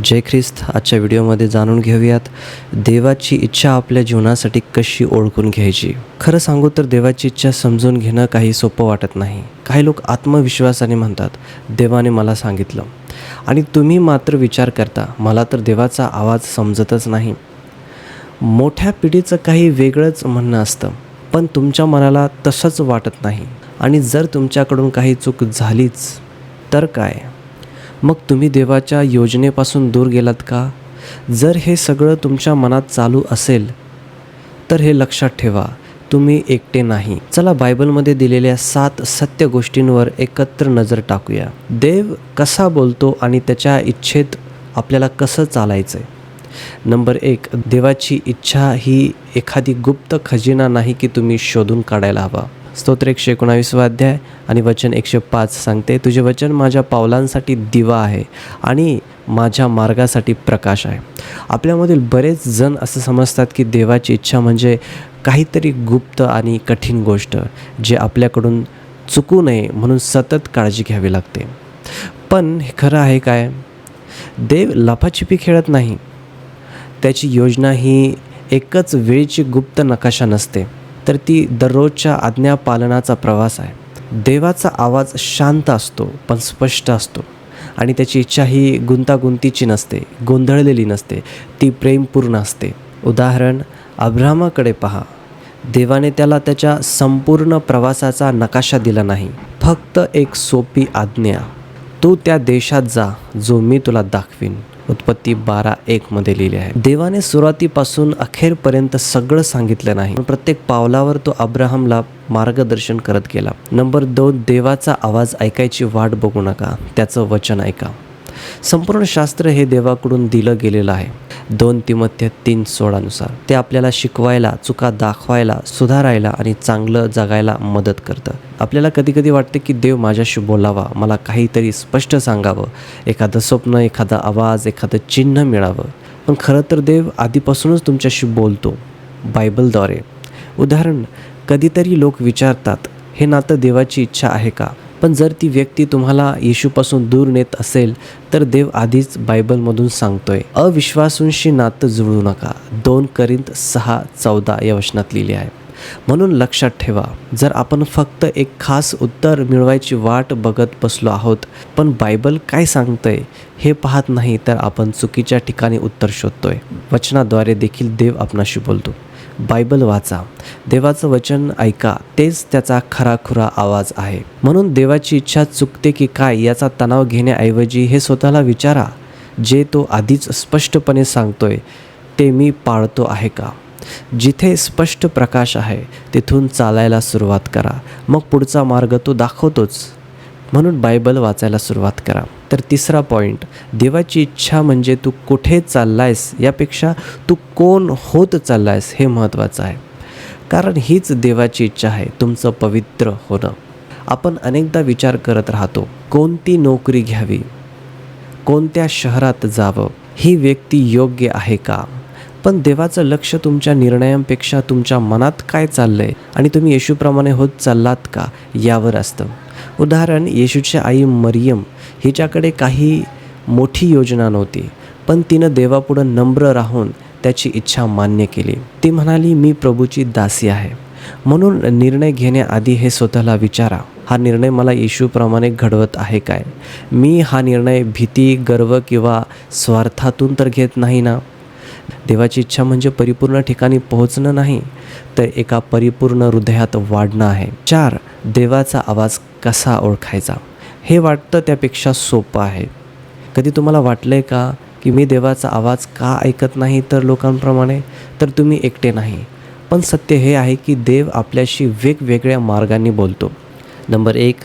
जय ख्रिस्त. आजच्या व्हिडिओमध्ये जाणून घेऊयात देवाची इच्छा आपल्या जीवनासाठी कशी ओळखून घ्यायची? खरं सांगू तर देवाची इच्छा समजून घेणं काही सोपं वाटत नाही. काही लोक आत्मविश्वासाने म्हणतात देवाने मला सांगितलं. आणि तुम्ही मात्र विचार करता मला तर देवाचा आवाज समजतच नाही. मोठ्या पिढीचं काही वेगळंच म्हणणं असतं पण तुमच्या मनाला तसंच वाटत नाही. आणि जर तुमच्याकडून काही चूक झालीच तर काय? मग तुम्ही देवाच्या योजनेपासून दूर गेलात का? जर हे सगळं तुमच्या मनात चालू असेल तर हे लक्षात ठेवा तुम्ही एकटे नाही. चला बायबलमध्ये दिलेल्या सात सत्य गोष्टींवर एकत्र नजर टाकूया. देव कसा बोलतो आणि त्याच्या इच्छेत आपल्याला कसं चालायचं आहे नंबर एक देवाची इच्छा ही एखादी गुप्त खजिना नाही की तुम्ही शोधून काढायला हवा. स्तोत्र एकशे एकोणावीसवा अध्याय आणि वचन एकशे पाच सांगते तुझे वचन माझ्या पावलांसाठी दिवा आहे आणि माझ्या मार्गासाठी प्रकाश आहे. आपल्यामधील बरेच जण असं समजतात की देवाची इच्छा म्हणजे काहीतरी गुप्त आणि कठीण गोष्ट जे आपल्याकडून चुकू नये म्हणून सतत काळजी घ्यावी लागते. पण हे खरं आहे काय? देव लपाछिपी खेळत नाही. त्याची योजना ही एकच वेळची गुप्त नकाशा नसते. तर ती दररोजच्या आज्ञापालनाचा प्रवास आहे. देवाचा आवाज शांत असतो पण स्पष्ट असतो. आणि त्याची इच्छा ही गुंतागुंतीची नसते गोंधळलेली नसते. ती प्रेमपूर्ण असते. उदाहरण अब्रामाकडे पहा. देवाने त्याला त्याच्या संपूर्ण प्रवासाचा नकाशा दिला नाही. फक्त एक सोपी आज्ञा. तू त्या देशात जा जो मी तुला दाखवीन. उत्पत्ती बारा एकमध्ये लिहिले आहे. देवाने सुरुवातीपासून अखेरपर्यंत सगळं सांगितलं नाही. पण प्रत्येक पावलावर तो अब्राहमला मार्गदर्शन करत गेला. नंबर दोन देवाचा आवाज ऐकायची वाट बघू नका. त्याचं वचन ऐका. संपूर्ण शास्त्र हे देवाकडून दिलं गेलेलं आहे. दोन तिमत्य तीन सोळानुसार. ते आपल्याला शिकवायला चुका दाखवायला सुधारायला आणि चांगलं जगायला मदत करतं. आपल्याला कधी कधी वाटते की देव माझ्याशी बोलावा मला काहीतरी स्पष्ट सांगावं एखादं स्वप्न एखादा आवाज एखादं चिन्ह मिळावं. पण खरं तर देव आधीपासूनच तुमच्याशी बोलतो बायबलद्वारे. उदाहरण कधीतरी लोक विचारतात हे नातं देवाची इच्छा आहे का? पण जर ती व्यक्ती तुम्हाला येशूपासून दूर नेत असेल तर देव आधीच बायबलमधून सांगतोय अविश्वासूंशी नातं जुळू नका. दोन करिंत सहा चौदा या वचनात लिहिले आहे. म्हणून लक्षात ठेवा जर आपण फक्त एक खास उत्तर मिळवायची वाट बघत बसलो आहोत पण बायबल काय सांगतंय हे पाहत नाही तर आपण चुकीच्या ठिकाणी उत्तर शोधतोय. वचनाद्वारे देखील देव आपणाशी बोलतो. बायबल वाचा. देवाचं वचन ऐका. तेच त्याचा खराखुरा आवाज आहे. म्हणून देवाची इच्छा चुकते की काय याचा तणाव घेण्याऐवजी हे स्वतःला विचारा. जे तो आधीच स्पष्टपणे सांगतोय ते मी पाळतो आहे का? जिथे स्पष्ट प्रकाश आहे तिथून चालायला सुरुवात करा. मग पुढचा मार्ग तो दाखवतोच. म्हणून बायबल वाचायला सुरुवात करा. तर तिसरा पॉईंट देवाची इच्छा म्हणजे तू कुठे चाललायस यापेक्षा तू कोण होत चाललायस हे महत्त्वाचं आहे. कारण हीच देवाची इच्छा आहे तुमचं पवित्र होणं. आपण अनेकदा विचार करत राहतो कोणती नोकरी घ्यावी? कोणत्या शहरात जावं? ही व्यक्ती योग्य आहे का? पण देवाचं लक्ष तुमच्या निर्णयांपेक्षा तुमच्या मनात काय चाललंय? आणि तुम्ही येशूप्रमाणे होत चाललात का? यावर असतं. उदाहरण येशूची आई मरियम हिच्याकडे काही मोठी योजना नव्हती पण तिनं देवापुढं नम्र राहून त्याची इच्छा मान्य केली. ती म्हणाली मी प्रभूची दासी आहे. म्हणून निर्णय घेण्याआधी हे स्वतःला विचारा. हा निर्णय मला येशूप्रमाणे घडवत आहे काय? मी हा निर्णय भीती गर्व किंवा स्वार्थातून तर घेत नाही ना? देवाची इच्छा म्हणजे परिपूर्ण ठिकाणी पोहोचणं नाही तर एका परिपूर्ण हृदयात वाढणं आहे. चार देवाचा आवाज कसा ओळखायचा? हे वाटतं त्यापेक्षा सोपं आहे. कधी तुम्हाला वाटलं आहे का की मी देवाचा आवाज का ऐकत नाही तर लोकांप्रमाणे? तर तुम्ही एकटे नाही. पण सत्य हे आहे की देव आपल्याशी वेगवेगळ्या मार्गांनी बोलतो. नंबर एक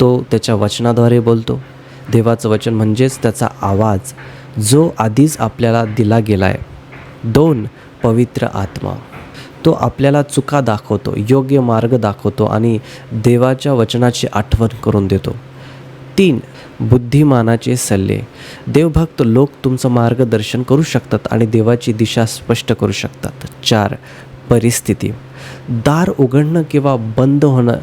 तो त्याच्या वचनाद्वारे बोलतो. देवाचं वचन म्हणजेच त्याचा आवाज जो आधीच आपल्याला दिला गेला आहे दोन पवित्र आत्मा. तो आपल्याला चुका दाखवतो योग्य मार्ग दाखवतो आणि देवाच्या वचनाची आठवण करून देतो. तीन बुद्धिमानाचे सल्ले. देवभक्त लोक तुमचं मार्गदर्शन करू शकतात आणि देवाची दिशा स्पष्ट करू शकतात. चार परिस्थिती. दार उघडणं किंवा बंद होणं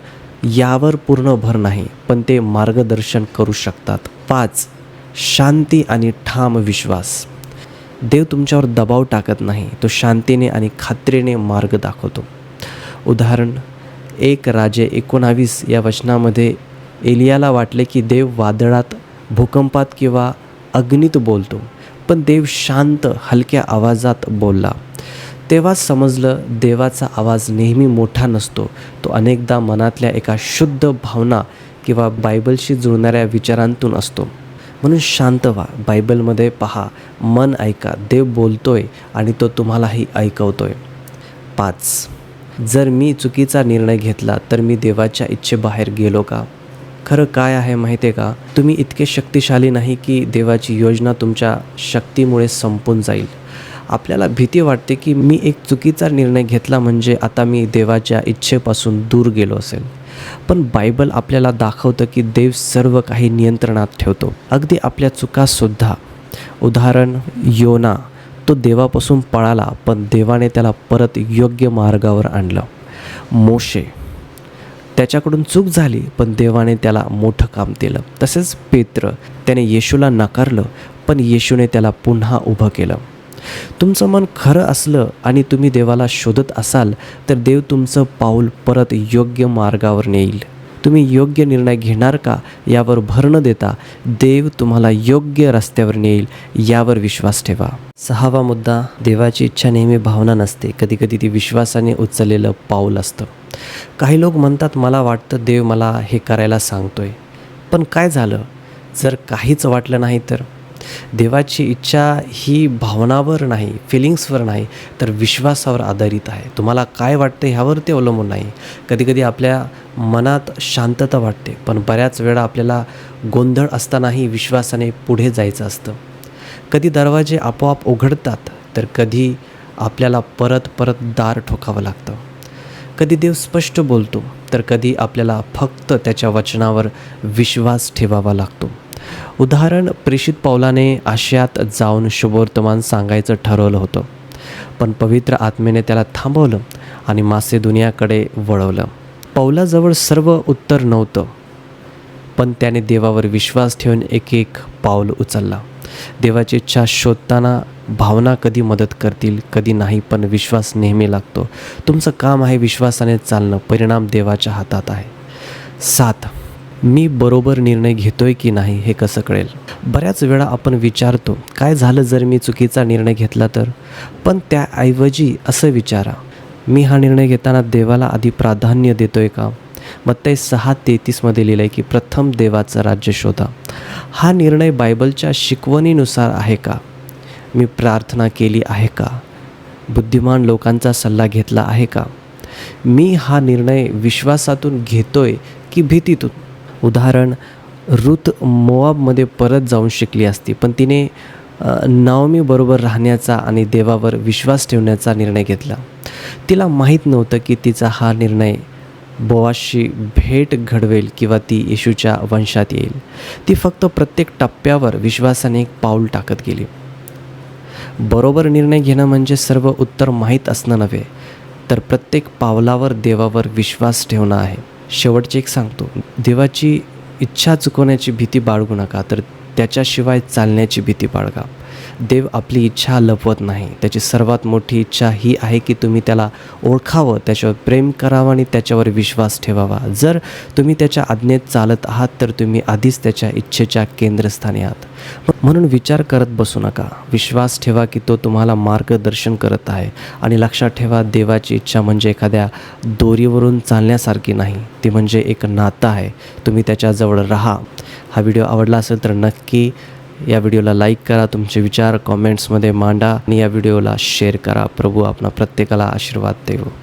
यावर पूर्ण भर नाही पण ते मार्गदर्शन करू शकतात. पाच शांती आणि ठाम विश्वास. देव तुमच्यावर दबाव टाकत नाही तो शांतीने आणि खात्रीने मार्ग दाखवतो. उदाहरण एक राजे एकोणावीस या वचनामध्ये एलियाला वाटले की देव वादळात भूकंपात किंवा अग्नीत बोलतो पण देव शांत हलक्या आवाजात बोलला. तेव्हा समजलं देवाचा आवाज नेहमी मोठा नसतो तो अनेकदा मनातल्या एका शुद्ध भावना किंवा बायबलशी जुळणाऱ्या विचारांतून असतो. म्हणून शांत व्हा. बायबलमध्ये पहा मन ऐका देव बोलतोय आणि तो तुम्हालाही ऐकवतोय. पाच जर मी चुकीचा निर्णय घेतला तर मी देवाच्या इच्छेबाहेर गेलो का? खरं काय आहे माहिती आहे का? तुम्ही इतके शक्तिशाली नाही की देवाची योजना तुमच्या शक्तीमुळे संपून जाईल. आपल्याला भीती वाटते की मी एक चुकीचा निर्णय घेतला म्हणजे आता मी देवाच्या इच्छेपासून दूर गेलो असेल. पण बायबल आपल्याला दाखवतं की देव सर्व काही नियंत्रणात ठेवतो. अगदी आपल्या चुकासुद्धा उदाहरण योना. तो देवापासून पळाला पण देवाने त्याला परत योग्य मार्गावर आणलं. मोशे. त्याच्याकडून चूक झाली पण देवाने त्याला मोठं काम दिलं. तसेच पेत्र. त्याने येशूला नाकारलं पण येशूने त्याला पुन्हा उभं केलं. तुमचं मन खरं असलं आणि तुम्ही देवाला शोधत असाल तर देव तुमचं पाऊल परत योग्य मार्गावर नेईल. तुम्ही योग्य निर्णय घेणार का? यावर भर न देता देव तुम्हाला योग्य रस्त्यावर नेईल यावर विश्वास ठेवा. सहावा मुद्दा देवाची इच्छा नेहमी भावना नसते. कधीकधी ती विश्वासाने उचललेलं पाऊल असतं. काही लोक म्हणतात मला वाटतं देव मला हे करायला सांगतोय. पण काय झालं? जर काहीच वाटलं नाही तर? देवाची इच्छा ही भावनावर नाही फिलिंग्सवर नाही तर विश्वासावर आधारित आहे. तुम्हाला काय वाटतं ह्यावर ते अवलंबून नाही. कधीकधी आपल्या मनात शांतता वाटते पण बऱ्याच वेळा आपल्याला गोंधळ असतानाही विश्वासाने पुढे जायचं असतं. कधी दरवाजे आपोआप उघडतात तर कधी आपल्याला परत परत दार ठोकावं लागतं. कधी देव स्पष्ट बोलतो तर कधी आपल्याला फक्त त्याच्या वचनावर विश्वास ठेवावा लागतो. उदाहरण प्रेषित पौलाने आशियात जाऊन शुभवर्तमान सांगायचं ठरवलं होतं. पण पवित्र आत्मेने त्याला थांबवलं आणि मासे दुनियाकडे वळवलं. पौलाजवळ सर्व उत्तर नव्हतं. पण त्याने देवावर विश्वास ठेवून एक एक पाऊल उचलला. देवाची इच्छा शोधताना भावना कधी मदत करतील कधी नाही पण विश्वास नेहमी लागतो. तुमचं काम आहे विश्वासाने चालणं. परिणाम देवाच्या हातात आहे. सात मी बरोबर निर्णय घेतोय की नाही हे कसं कळेल? बऱ्याच वेळा आपण विचारतो काय झालं जर मी चुकीचा निर्णय घेतला तर? पण त्याऐवजी असं विचारा मी हा निर्णय घेताना देवाला आधी प्राधान्य देतोय का? मग ते सहा तेहतीसमध्ये लिहिलं आहे की प्रथम देवाचं राज्य शोधा. हा निर्णय बायबलच्या शिकवणीनुसार आहे का? मी प्रार्थना केली आहे का? बुद्धिमान लोकांचा सल्ला घेतला आहे का? मी हा निर्णय विश्वासातून घेतोय की भीतीतून? उदाहरण रुत मोआबमध्ये परत जाऊन शिकली असती पण तिने नावमीबरोबर राहण्याचा आणि देवावर विश्वास ठेवण्याचा निर्णय घेतला. तिला माहीत नव्हतं की तिचा हा निर्णय बोवाशी भेट घडवेल किंवा ती येशूच्या वंशात येईल. ती फक्त प्रत्येक टप्प्यावर विश्वासाने एक पाऊल टाकत गेली. बरोबर निर्णय घेणं म्हणजे सर्व उत्तर माहीत असणं नव्हे तर प्रत्येक पावलावर देवावर विश्वास ठेवणं आहे. शेवटची एक सांगतो. देवाची इच्छा चुकवण्याची भीती बाळगू नका तर त्याच्याशिवाय चालण्याची भीती बाळगा. देव आपली इच्छा लपवत नाही. त्याची सर्वात मोठी इच्छा ही आहे की तुम्ही त्याला ओळखावं त्याच्यावर प्रेम करावं आणि त्याच्यावर विश्वास ठेवावा. जर तुम्ही त्याच्या आज्ञेत चालत आहात तर तुम्ही आधीच त्याच्या इच्छेच्या केंद्रस्थानी आहात. म्हणून विचार करत बसू नका. विश्वास ठेवा की तो तुम्हाला मार्गदर्शन करत आहे आणि लक्षात ठेवा देवाची इच्छा म्हणजे एखाद्या दोरीवरून चालण्यासारखी नाही. ती म्हणजे एक नातं आहे. तुम्ही त्याच्याजवळ राहा. हा व्हिडिओ आवडला असेल तर नक्की या व्हिडिओला लाईक करा तुमचे विचार कॉमेंट्समध्ये मांडा आणि या व्हिडिओला शेअर करा. प्रभू आपणा प्रत्येकाला आशीर्वाद देऊ